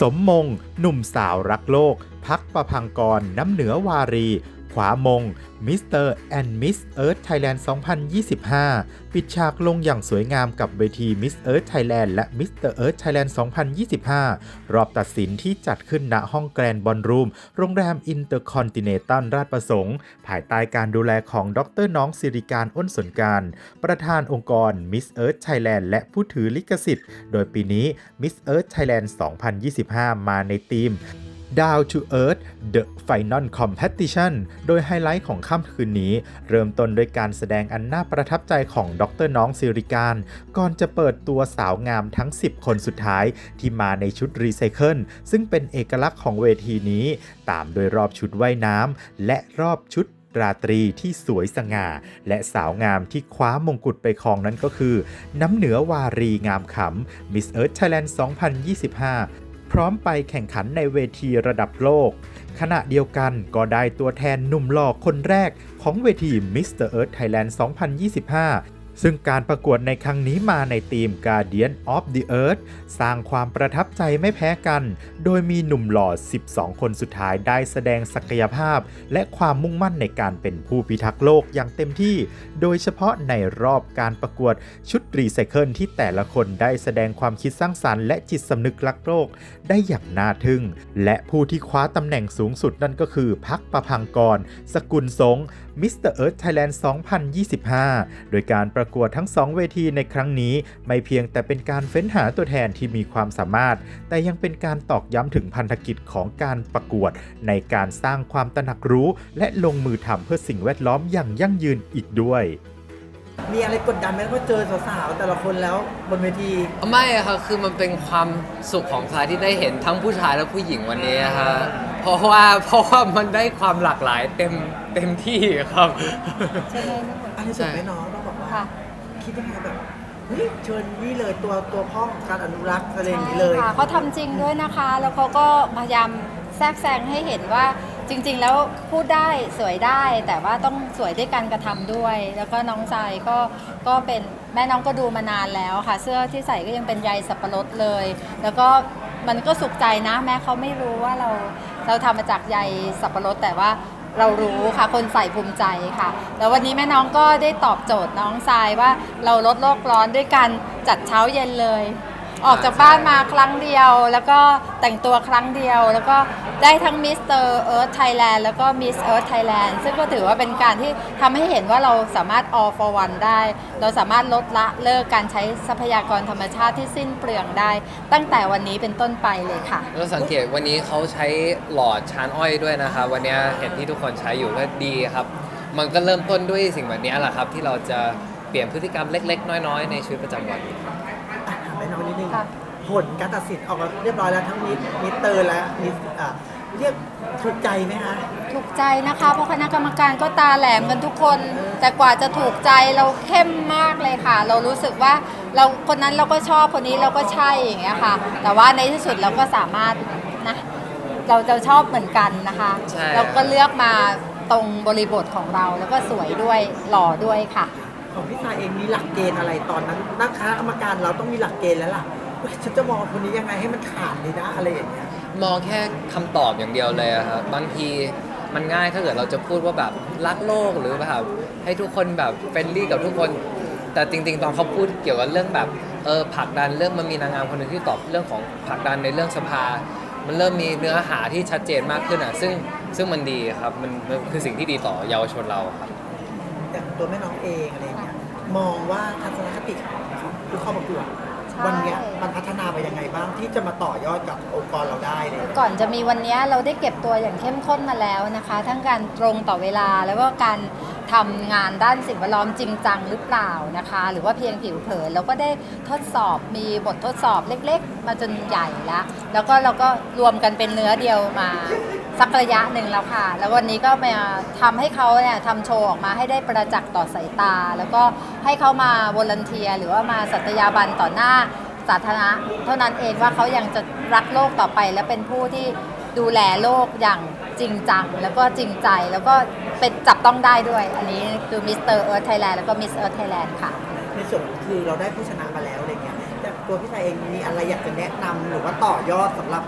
สมมง หนุ่มสาวรักโลก พักประพังกรน้ำเหนือวารี ขวามงมิสเตอร์แอนด์มิสเอิร์ธไทยแลนด์ 2025 ปิดฉากลงอย่างสวยงามกับเวทีมิสเอิร์ธไทยแลนด์และมิสเตอร์เอิร์ธไทยแลนด์ 2025 รอบตัดสินที่จัดขึ้นณห้องแกรนด์บอลรูม โรงแรมอินเตอร์คอนติเนตัลราชประสงค์ ภายใต้การดูแลของดรน้องสิริการอ้นสนการ ประธานองค์กร Miss Earth Thailand และผู้ถือลิขสิทธิ์ โดยปีนี้ Miss Earth Thailand 2025 มาในธีม Down to Earth The Final Competition โดยไฮไลท์ของค่ำคืนนี้ เริ่มต้นด้วยการแสดงอันน่าประทับใจของดรน้องสิริการ ก่อนจะเปิดตัวสาวงามทั้ง 10 คนสุดท้ายที่มาในชุดรีไซเคิลซึ่งเป็นเอกลักษณ์ของเวทีนี้ ตามโดยรอบชุดว่ายน้ำและรอบชุดราตรีที่สวยสง่า และสาวงามที่คว้ามงกุฎไปครองนั้นก็คือ น้ำเหนือวารีงามขำ Miss Earth Thailand 2025 พร้อมไปแข่งขันในเวทีระดับโลก ขณะเดียวกันก็ได้ตัวแทนหนุ่มหล่อคนแรกของเวที Mr. Earth Thailand 2025 ซึ่งการประกวดในครั้งนี้มาในทีม Guardian of the Earth สร้างความประทับใจไม่แพ้กัน โดยมีหนุ่มหล่อ 12 คนสุดท้ายได้แสดงศักยภาพ และความมุ่งมั่นในการเป็นผู้พิทักษ์โลกอย่างเต็มที่ โดยเฉพาะในรอบการประกวดชุดรีไซเคิลที่แต่ละคนได้แสดงความคิดสร้างสรรค์และจิตสำนึกรักโลกได้อย่างน่าทึ่ง และผู้ที่คว้าตำแหน่งสูงสุดนั่นก็คือพักประพังกร สกุลสง มิสเตอร์เอิร์ธไทยแลนด์2025 โดยการประกวดทั้ง 2 เวทีในครั้งนี้ ไม่เพียงแต่เป็นการเฟ้นหาตัวแทนที่มีความสามารถ แต่ยังเป็นการตอกย้ำถึงพันธกิจของการประกวด ในการสร้างความตระหนักรู้ และลงมือทำเพื่อสิ่งแวดล้อมอย่างยั่งยืนอีกด้วยมีอะไรกดดันไหมเพราะเจอสาวๆแต่ละคนแล้วบนเวทีไม่อะค่ะคือมันเป็นความสุขของชายที่ได้เห็นทั้งผู้ชายและผู้หญิงวันนี้อะค่ะ เพราะว่าเพราะว่ามันได้ความหลากหลายเต็มเต็มที่ครับ ใช่ไหมน้องอันนี้สุดไหมน้องต้องบอกว่าค่ะ คิดยังไงแบบเฮ้ยเชิญนี่เลยตัวตัวพ่อของการอนุรักษ์อะไรอย่างนี้เลย ใช่ค่ะเขาทำจริงด้วยนะคะ แล้วเขาก็พยายามแทรกแซงให้เห็นว่าจริง ๆ แล้วพูดได้สวยได้ แต่ว่าต้องสวยด้วยการกระทำด้วย แล้วก็น้องชายก็ก็เป็นแม่น้องก็ดูมานานแล้วค่ะ เสื้อที่ใส่ก็ยังเป็นใยสับปะรดเลย แล้วก็มันก็สุขใจนะ แม้เขาไม่รู้ว่าเรา เราทำมาจากใยสับปะรดแต่ว่าเรารู้ค่ะ คนใส่ภูมิใจค่ะ แล้ววันนี้แม่น้องก็ได้ตอบโจทย์น้องทรายว่าเราลดโลกร้อนด้วยการจัดเช้าเย็นเลย ออกจากบ้านมาครั้งเดียว แล้วก็แต่งตัวครั้งเดียว แล้วก็ได้ทั้งมิสเตอร์เอิร์ธไทยแลนด์แล้วก็มิสเอิร์ธไทยแลนด์ซึ่งก็ถือว่าเป็นการที่ทำให้เห็นว่าเราสามารถ all for one ได้ เราสามารถลดละเลิกการใช้ทรัพยากรธรรมชาติที่สิ้นเปลืองได้ ตั้งแต่วันนี้เป็นต้นไปเลยค่ะ แล้วสังเกตวันนี้เขาใช้หลอดชานอ้อยด้วยนะครับวันนี้เห็นที่ทุกคนใช้อยู่ก็ดีครับ มันก็เริ่มต้นด้วยสิ่งแบบนี้แหละครับ ที่เราจะเปลี่ยนพฤติกรรมเล็ก ๆ น้อย ๆ ในชีวิตประจำวัน อะถามแม่น้องนิดนึงค่ะ ผลการตัดสินออกมาเรียบร้อยแล้วทั้งมิสมิสเตอร์และมิสอ่าเรียกถูกใจไหมคะ ถูกใจนะคะ เพราะคณะกรรมการก็ตาแหลมกันทุกคน แต่กว่าจะถูกใจเราเข้มมากเลยค่ะ เรารู้สึกว่าเราคนนั้นเราก็ชอบคนนี้เราก็ใช่อย่างเงี้ยค่ะ แต่ว่าในที่สุดเราก็สามารถนะเราจะชอบเหมือนกันนะคะ ใช่ เราก็เลือกมาตรงบริบทของเราแล้วก็สวยด้วยหล่อด้วยค่ะ ของพี่ชายเองมีหลักเกณฑ์อะไรตอนนั้นนักคะกรรมการเราต้องมีหลักเกณฑ์แล้วล่ะว่าฉันจะมองคนนี้ยังไงให้มันขาดเลยนะอะไรอย่างเงี้ยมองแค่คำตอบอย่างเดียวเลยอะครับบางทีมันง่ายถ้าเกิดเราจะพูดว่าแบบรักโลกหรือแบบให้ทุกคนแบบเฟรนลี่กับทุกคน แต่จริง ๆ ตอนเขาพูดเกี่ยวกับเรื่องแบบเออผลักดันเรื่องมันมีนางงามคนหนึ่งที่ตอบเรื่องของผลักดันในเรื่องสภา มันเริ่มมีเนื้อหาที่ชัดเจนมากขึ้นอะซึ่งซึ่งมันดีครับมันมันคือสิ่งที่ดีต่อเยาวชนเราครับ อย่างตัวแม่น้องเองอะไรเงี้ยมองว่าทัศนคติของผู้เข้าประกวดใช่ วันเนี้ยมันพัฒนาไปยังไงบ้างที่จะมาต่อยอดกับองค์กรเราได้เลย ก่อนจะมีวันนี้เราได้เก็บตัวอย่างเข้มข้นมาแล้วนะคะ ทั้งการตรงต่อเวลาแล้วก็การทำงานด้านสิ่งแวดล้อมจริงจังหรือเปล่านะคะ หรือว่าเพียงผิวเผินเราก็ได้ทดสอบมีบททดสอบเล็กๆ มาจนใหญ่แล้วแล้วก็เราก็รวมกันเป็นเนื้อเดียวมา สักระยะหนึ่งแล้วค่ะ แล้ววันนี้ก็มาทำให้เขาเนี่ยทำโชว์ออกมาให้ได้ประจักษ์ต่อสายตา แล้วก็ให้เขามาวอลเนเทียหรือว่ามาสัตยาบันต่อหน้าสาธารณะเท่านั้นเองว่าเขายังจะรักโลกต่อไป และเป็นผู้ที่ดูแลโลกอย่างจริงจัง แล้วก็จริงใจแล้วก็เป็นจับต้องได้ด้วย อันนี้คือมิสเตอร์เอิร์ธไทยแลนด์แล้วก็มิสเอิร์ธไทยแลนด์ค่ะ ในส่วนคือเราได้ผู้ชนะมาแล้วอะไรเงี้ยแต่ตัวพี่ชายเองมีอะไรอยากจะแนะนำหรือว่าต่อยอดสำหรับ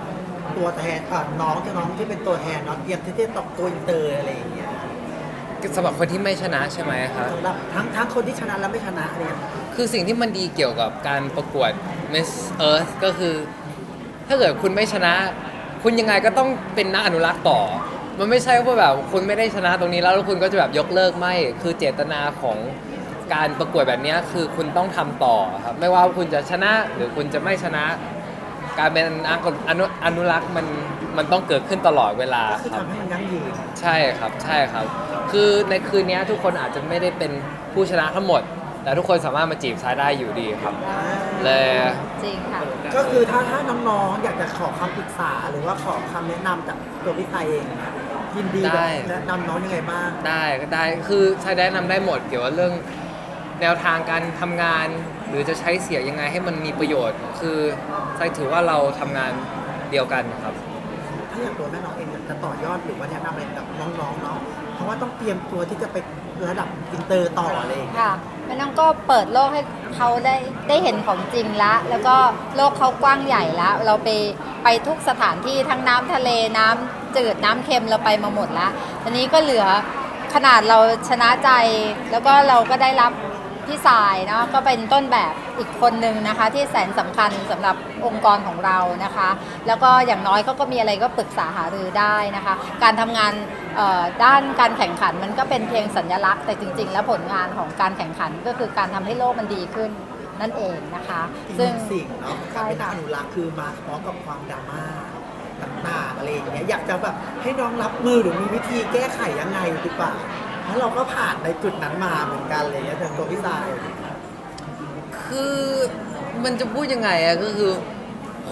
ตัวแทนเอ่อน้องจะน้องที่เป็นตัวแทนเนาะเตรียมที่จะตกตัวอินเตอร์อะไรอย่างเงี้ยสำหรับคนที่ไม่ชนะใช่ไหมครับ สำหรับทั้งทั้งคนที่ชนะและไม่ชนะเนี่ยคือสิ่งที่มันดีเกี่ยวกับการประกวด Miss Earth ก็คือ ถ้าเกิดคุณไม่ชนะ คุณยังไงก็ต้องเป็นนักอนุรักษ์ต่อ มันไม่ใช่ว่าแบบคุณไม่ได้ชนะตรงนี้แล้วแล้วคุณก็จะแบบยกเลิกไม่ คือเจตนาของการประกวดแบบเนี้ยคือคุณต้องทำต่อครับ ไม่ว่าคุณจะชนะหรือคุณจะไม่ชนะ การเป็นนักอนุอนุรักษ์มันมันต้องเกิดขึ้นตลอดเวลาก็คือครับ ทำให้มันยั่งยืน ใช่ครับใช่ครับ คือในคืนนี้ทุกคนอาจจะไม่ได้เป็นผู้ชนะทั้งหมด แต่ทุกคนสามารถมาจีบซ้ายได้อยู่ดีครับ เลยจริงค่ะ ก็คือถ้าถ้าน้องๆ อยากจะขอคำปรึกษา หรือว่าขอคำแนะนำจากตัวพี่ไทยเองยินดีแบบแนะนำน้องยังไงบ้าง ได้ก็ได้คือใช้แนะนำได้หมดเกี่ยวกับเรื่องแนวทางการทำงาน หรือจะใช้เสียงยังไงให้มันมีประโยชน์ คือใช้ถือว่าเราทำงานเดียวกันครับ ถ้าอย่างตัวแม่น้องเองอยากจะต่อยอดหรือว่าแนะนำอะไรกับน้องๆเนาะเพราะว่าต้องเตรียมตัวที่จะไประดับอินเตอร์ต่ออะไรอย่างเลยค่ะแม่น้องก็เปิดโลกให้เขาได้ได้เห็นของจริงละ แล้วก็โลกเขากว้างใหญ่ละ เราไปไปทุกสถานที่ทั้งน้ำทะเลน้ำจืดน้ำเค็มเราไปมาหมดละทีนี้ก็เหลือขนาดเราชนะใจ แล้วก็เราก็ได้รับ พี่สายเนาะก็เป็นต้นแบบอีกคนนึงนะคะ ที่แสนสำคัญสำหรับองค์กรของเรานะคะ แล้วก็อย่างน้อยเขาก็มีอะไรก็ปรึกษาหารือได้นะคะ การทำงานด้านการแข่งขันมันก็เป็นเพียงสัญลักษณ์แต่จริง ๆ แล้วผลงานของการแข่งขันก็คือการทำให้โลกมันดีขึ้นนั่นเองนะคะ ซึ่งสิ่งเนาะการเป็นนักอนุรักษ์คือมาพร้อมกับความดราม่าต่างๆอะไรอย่างเงี้ยอยากจะแบบให้น้องรับมือหรือมีวิธีแก้ไขยังไงดีกว่า เพราะเราก็ผ่านในจุดนั้นมาเหมือนกันเลยอย่างตัวพี่สายคือมันจะพูดยังไงอะก็คือ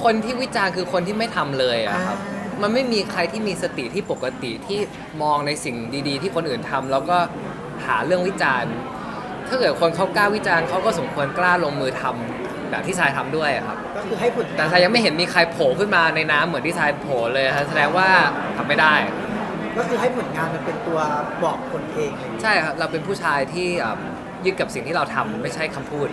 คนที่วิจารณ์คือคนที่ไม่ทำเลยอะครับ มันไม่มีใครที่มีสติที่ปกติที่มองในสิ่งดี ๆ ที่คนอื่นทำแล้วก็หาเรื่องวิจารณ์ ถ้าเกิดคนเขากล้าวิจารณ์เขาก็สมควรกล้าลงมือทำแบบที่ทรายทำด้วยอะครับ ก็คือให้ผลแต่ทรายยังไม่เห็นมีใครโผล่ขึ้นมาในน้ำเหมือนที่ทรายโผล่เลยครับแสดงว่าทำไม่ได้ ก็คือให้ผลงานมันเป็นตัวบอกผลเองอะไรอย่างเงี้ยใช่ครับเราเป็นผู้ชายที่อะยึดกับสิ่งที่เราทำไม่ใช่คำพูด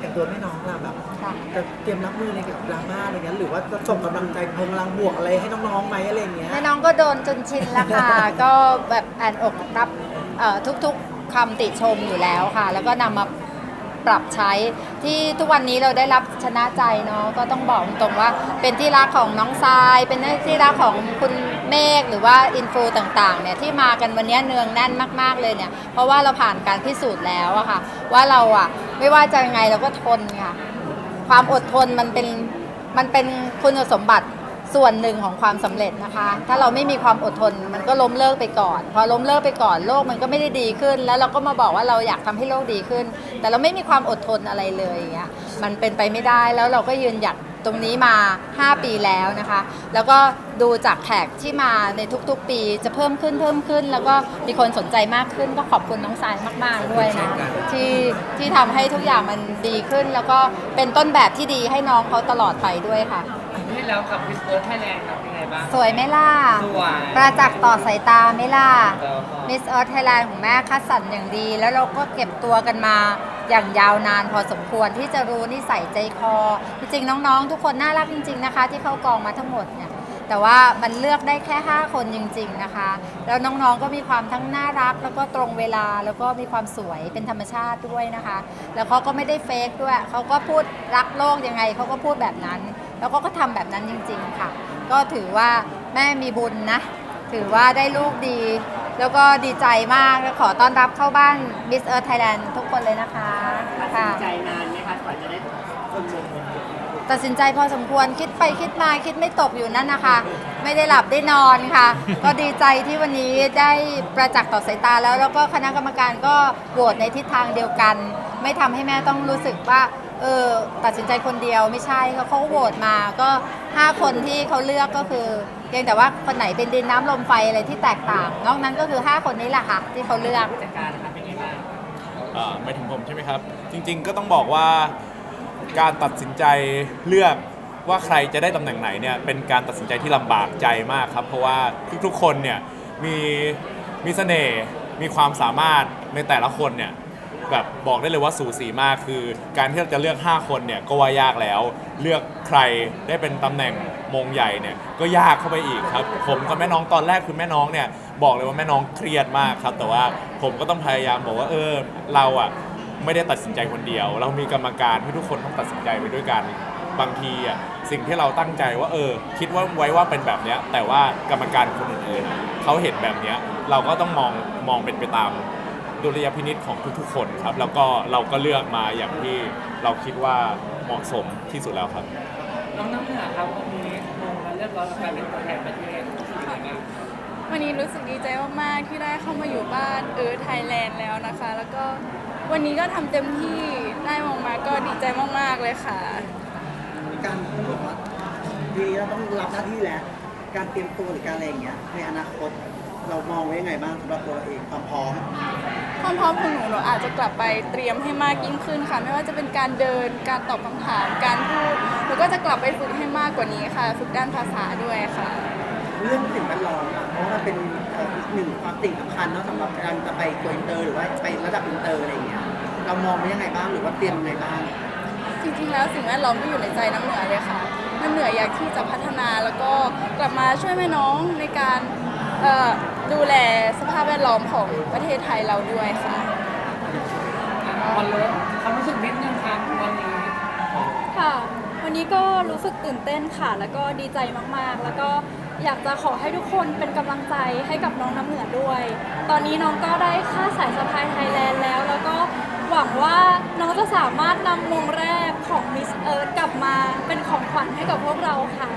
อย่างตัวไม่น้องล่ะแบบค่ะ จะเตรียมรับมือในเกี่ยวกับดราม่าอะไรเงี้ยหรือว่าจะส่งกำลังใจพลังบวกอะไรให้น้องๆไหมอะไรอย่างเงี้ยแม่น้องก็โดนจนชินแล้วค่ะ ก็แบบอ่านอกรับเอ่อทุกๆคำติชมอยู่แล้วค่ะ แล้วก็นำมาปรับใช้ที่ทุกวันนี้เราได้รับชนะใจเนาะก็ต้องบอกตรงๆว่าเป็นที่รักของน้องทราย เป็นที่รักของคุณ เมฆหรือว่าอินฟูต่างๆเนี่ยที่มากันวันนี้เนืองแน่นมาก ๆเลยเนี่ยเพราะว่าเราผ่านการพิสูจน์แล้วอะค่ะว่าเราอะไม่ว่าจะยังไงเราก็ทนค่ะความอดทนมันเป็นมันเป็นคุณสมบัติส่วนหนึ่งของความสำเร็จนะคะ ถ้าเราไม่มีความอดทนมันก็ล้มเลิกไปก่อน พอล้มเลิกไปก่อนโลกมันก็ไม่ได้ดีขึ้น แล้วเราก็มาบอกว่าเราอยากทำให้โลกดีขึ้น แต่เราไม่มีความอดทนอะไรเลยอย่างเงี้ยมันเป็นไปไม่ได้แล้วเราก็ยืนหยัด ตรงนี้มา 5 ปีแล้วนะคะ แล้วก็ดูจากแขกที่มาในทุกๆ ปีจะเพิ่มขึ้นเพิ่มขึ้น แล้วก็มีคนสนใจมากขึ้น ก็ขอบคุณน้องสายมาก ๆ ด้วยนะที่ที่ทำให้ทุกอย่างมันดีขึ้น แล้วก็เป็นต้นแบบที่ดีให้น้องเขาตลอดไปด้วยค่ะ ที่แล้วกับพิสเอิร์ธไทยแลนด์ครับเป็นไงบ้าง สวยไหมล่ะ สวย ประจักษ์ต่อสายตาไหมล่ะแล้วก็มิสเอิร์ธไทยแลนด์ของแม่คัดสรรอย่างดี แล้วเราก็เก็บตัวกันมาอย่างยาวนานพอสมควรที่จะรู้นิสัยใจคอ จริงๆ น้องๆ ทุกคนน่ารักจริง ๆนะคะ ที่เข้ากองมาทั้งหมดเนี่ย แต่ว่ามันเลือกได้แค่ 5 คนจริง ๆนะคะ แล้วน้องๆ ก็มีความทั้งน่ารัก แล้วก็ตรงเวลา แล้วก็มีความสวยเป็นธรรมชาติด้วยนะคะ แล้วเขาก็ไม่ได้เฟกด้วย เขาก็พูดรักโลกยังไงเขาก็พูดแบบนั้น แล้วก็ก็ทำแบบนั้นจริง ๆ ค่ะ ก็ถือว่าแม่มีบุญนะ ถือว่าได้ลูกดี แล้วก็ดีใจมากและขอต้อนรับเข้าบ้าน Miss Earth Thailand ทุกคนเลยนะคะค่ะใจนานไหมคะกว่าจะได้คนมงตัดสินใจพอสมควรคิดไปคิดมาคิดไม่ตกอยู่นั่นนะคะ ไม่ได้หลับได้นอนค่ะ ก็ดีใจที่วันนี้ได้ประจักษ์ต่อสายตาแล้ว แล้วก็คณะกรรมการก็โหวตในทิศทางเดียวกัน ไม่ทำให้แม่ต้องรู้สึกว่า เออตัดสินใจคนเดียวไม่ใช่เขาเขาก็โหวตมาก็ 5 คนที่เขาเลือกก็คือเพียงแต่ว่าคนไหนเป็นดินน้ำลมไฟอะไรที่แตกต่าง นอกนั้นก็คือ 5 คนนี้แหละค่ะ ที่เขาเลือก จัดการนะคะเป็นไงบ้างอ่าไม่ถึงผมใช่ไหมครับ จริงๆก็ต้องบอกว่าการตัดสินใจเลือกว่าใครจะได้ตำแหน่งไหนเนี่ยเป็นการตัดสินใจที่ลำบากใจมากครับเพราะว่าทุกๆคนเนี่ยมีมีเสน่ห์มีความสามารถในแต่ละคนเนี่ย แบบบอกได้เลยว่าสูสีมากคือ การที่เราจะเลือก 5 คนเนี่ยก็ว่ายากแล้ว เลือกใครได้เป็นตำแหน่งมงใหญ่เนี่ยก็ยากเข้าไปอีกครับ ผมกับแม่น้องตอนแรกคือแม่น้องเนี่ยบอกเลยว่าแม่น้องเครียดมากครับ แต่ว่าผมก็ต้องพยายามบอกว่าเออเราอะไม่ได้ตัดสินใจคนเดียว เรามีกรรมการที่ทุกคนต้องตัดสินใจไปด้วยกันบางทีอะสิ่งที่เราตั้งใจว่าเออ คิดว่าไว้ว่าเป็นแบบเนี้ยแต่ว่ากรรมการคนอื่นๆเขาเห็นแบบเนี้ยเราก็ต้องมองมองเป็นไปตาม ดุลยพินิษของทุกๆคนครับ แล้วก็เราก็เลือกมาอย่างที่เราคิดว่าเหมาะสมที่สุดแล้วครับน้องน้ำเหนือครับวันนี้ลงมาเรียบร้อยกับการเป็นตัวแทนประเทศรู้สึกยังไงบ้างวันนี้รู้สึกดีใจมากๆที่ได้เข้ามาอยู่บ้านเออไทยแลนด์แล้วนะคะ แล้วก็วันนี้ก็ทำเต็มที่ได้มองมาก็ดีใจมากๆเลยค่ะการต้องบอกว่าดีแล้วต้องรับหน้าที่แล้ว การเตรียมตัวหรือการอะไรอย่างเงี้ยในอนาคต เรามองไว้ยังไงบ้างสำหรับตัวเราเองความพร้อมความพร้อมของหนูหนูอาจจะกลับไปเตรียมให้มากยิ่งขึ้นค่ะ ไม่ว่าจะเป็นการเดินการตอบคำถาม การพูดหนูก็จะกลับไปฝึกให้มากกว่านี้ค่ะฝึกด้านภาษาด้วยค่ะ เรื่องสิ่งแวดล้อมอะเพราะว่ามันเป็นเอ่ออีกหนึ่งความสิ่งสำคัญเนาะสำหรับการจะไปโกอินเตอร์หรือว่าไประดับอินเตอร์อะไรอย่างเงี้ยเรามองไว้ยังไงบ้างหรือว่าเตรียมยังไงบ้าง จริงๆ แล้วสิ่งแวดล้อมก็อยู่ในใจน้ำเหนือเลยค่ะ น้ำเหนืออยากที่จะพัฒนาแล้วก็กลับมาช่วยแม่น้องในการเอ่อ ดูแลสภาพแวดล้อมของประเทศไทยเราด้วยค่ะวันเลิฟความรู้สึกนิดนึงครับวันนี้ ค่ะ วันนี้ก็รู้สึกตื่นเต้นค่ะ แล้วก็ดีใจมากๆ แล้วก็อยากจะขอให้ทุกคนเป็นกำลังใจให้กับน้องน้ำเหนือด้วย ตอนนี้น้องก็ได้ค่าสายสะพายไทยแลนด์แล้ว แล้วก็หวังว่าน้องจะสามารถนำมงแรกของ Miss Earth กลับมาเป็นของขวัญให้กับพวกเราค่ะ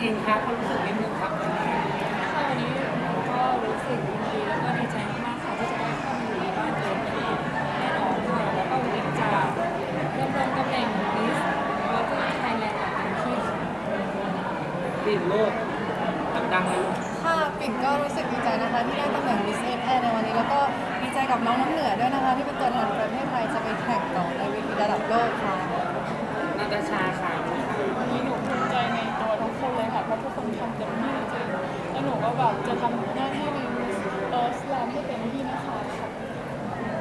อิงครับความรู้สึกนิดนึงครับวันนี้ค่ะวันนี้ ก็รู้สึกดีแล้วก็ดีใจมากๆค่ะที่จะได้เข้ามาอยู่ในบ้านเกิดของแม่น้องค่ะแล้วก็วันนี้จะดำรงตำแหน่ง Miss Earth Thailand อย่างเต็มที่ค่ะดินโลกดังๆเลยค่ะปิ่นก็รู้สึกดีใจนะคะที่ได้ตำแหน่ง Miss Earth Air ในวันนี้ แล้วก็ดีใจกับน้องน้ำเหนือด้วยนะคะ ที่เป็นตัวแทนประเทศไทยจะไปแข่งต่อในเวทีระดับโลกค่ะ นาตาชาค่ะวันนี้หนูภูมิใจในตัวทุกคนเลยค่ะ เพราะทุกคนทำเต็มที่จริงๆแล้วหนูก็แบบจะทำหน้าที่ในเออ สแลมให้เต็มที่นะคะ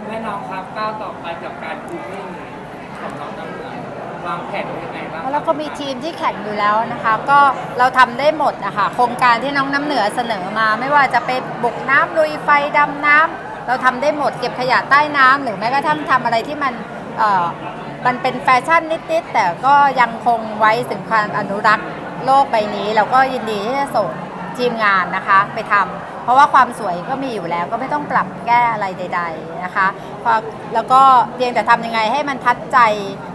แม่น้องครับก้าวต่อไปกับการคูมิ่งของน้องน้ำเหนือวางแผนไว้ยังไงบ้างแล้วเราก็มีทีมที่แข่งอยู่แล้วนะคะ ก็เราทำได้หมดนะคะโครงการที่น้องน้ำเหนือเสนอมา ไม่ว่าจะเป็นบุกน้ำลุยไฟดำน้ำเราทำได้หมดเก็บขยะใต้น้ำหรือแม้กระทั่งทำอะไรที่มันเอ่อมันเป็นแฟชั่นนิดๆแต่ก็ยังคงไว้ถึงความอนุรักษ์โลกใบนี้ เราก็ยินดีที่จะส่งทีมงานนะคะ ไปทำ ราะว่าความสวยก็มีอยู่แล้วก็ไม่ต้องปรับแก้อะไรใด ๆนะคะพอแล้วก็เพียงแต่ทำยังไงให้มันทัดใจ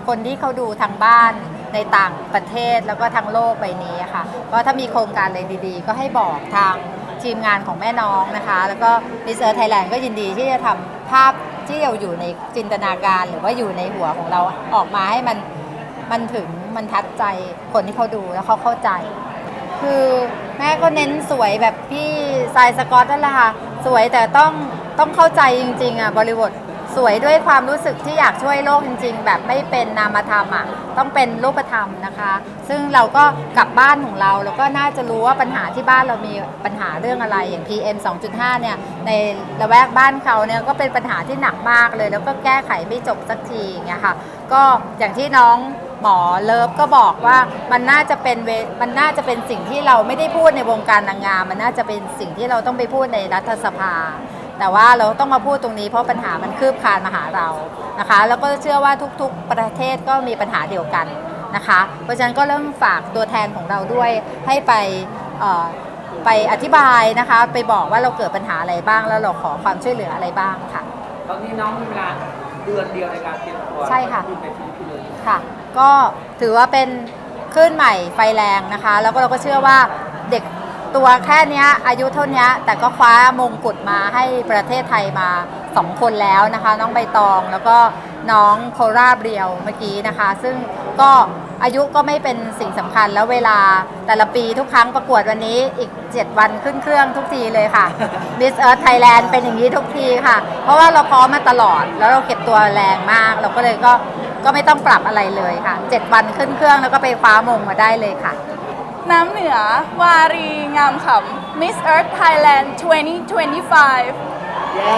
คนที่เขาดูทางบ้านในต่างประเทศแล้วก็ทางโลกใบนี้ค่ะก็ถ้ามีโครงการอะไรดีๆ ก็ให้บอกทางทีมงานของแม่น้องนะคะ แล้วก็มิเตอร์ไทยแลนด์ก็ยินดีที่จะทำภาพที่เราอยู่ในจินตนาการหรือว่าอยู่ในหัวของเราออกมาให้มันมันถึงมันทัดใจคนที่เขาดูแล้วเขาเข้าใจ คือ แม่ก็เน้นสวยแบบพี่ทรายสกอตนั่นแหละค่ะ สวยแต่ต้องต้องเข้าใจจริงๆอะบริบทสวยด้วยความรู้สึกที่อยากช่วยโลกจริง ๆ แบบไม่เป็นนามธรรมอะต้องเป็นรูปธรรมนะคะ ซึ่งเราก็กลับบ้านของเรา แล้วก็น่าจะรู้ว่าปัญหาที่บ้านเรามีปัญหาเรื่องอะไรอย่าง PM 2.5 เนี่ยในละแวกบ้านเขาเนี่ยก็เป็นปัญหาที่หนักมากเลย แล้วก็แก้ไขไม่จบสักทีอย่างเงี้ยค่ะ ก็อย่างที่น้อง หมอเลิฟก็บอกว่ามันน่าจะเป็นเวมันน่าจะเป็นสิ่งที่เราไม่ได้พูดในวงการนางงาม มันน่าจะเป็นสิ่งที่เราต้องไปพูดในรัฐสภา แต่ว่าเราต้องมาพูดตรงนี้เพราะปัญหามันคืบคลานมาหาเรานะคะ แล้วก็เชื่อว่าทุกๆ ประเทศก็มีปัญหาเดียวกันนะคะ เพราะฉะนั้นก็เริ่มฝากตัวแทนของเราด้วยให้ไปเอ่อไปอธิบายนะคะ ไปบอกว่าเราเกิดปัญหาอะไรบ้าง แล้วเราขอความช่วยเหลืออะไรบ้างค่ะ ตอนนี้น้องมีเวลาเดือนเดียวในการเตรียมตัวใช่ค่ะที่ไปฟิลิปปินส์เลยค่ะ ก็ถือว่าเป็นคลื่นใหม่ไฟแรงนะคะ แล้วก็เราก็เชื่อว่าเด็กตัวแค่นี้อายุเท่านี้แต่ก็คว้ามงกุฎมาให้ประเทศไทยมา 2 คนแล้วนะคะ น้องใบตองแล้วก็น้องโคราบเรียวเมื่อกี้นะคะ ซึ่งก็อายุก็ไม่เป็นสิ่งสำคัญแล้วเวลาแต่ละปีทุกครั้งประกวดวันนี้อีก 7 วันขึ้นเครื่องทุกทีเลยค่ะ Miss Earth Thailand เป็นอย่างนี้ทุกทีค่ะ เพราะว่าเราพร้อมมาตลอดแล้วเราเก็บตัวแรงมาก เราก็เลยก็ ก็ไม่ต้องปรับอะไรเลยค่ะ 7 วันขึ้นเครื่องแล้วก็ไปคว้ามงมาได้เลยค่ะ น้ำเหนือ วารีงามขำ Miss Earth Thailand 2025 เย้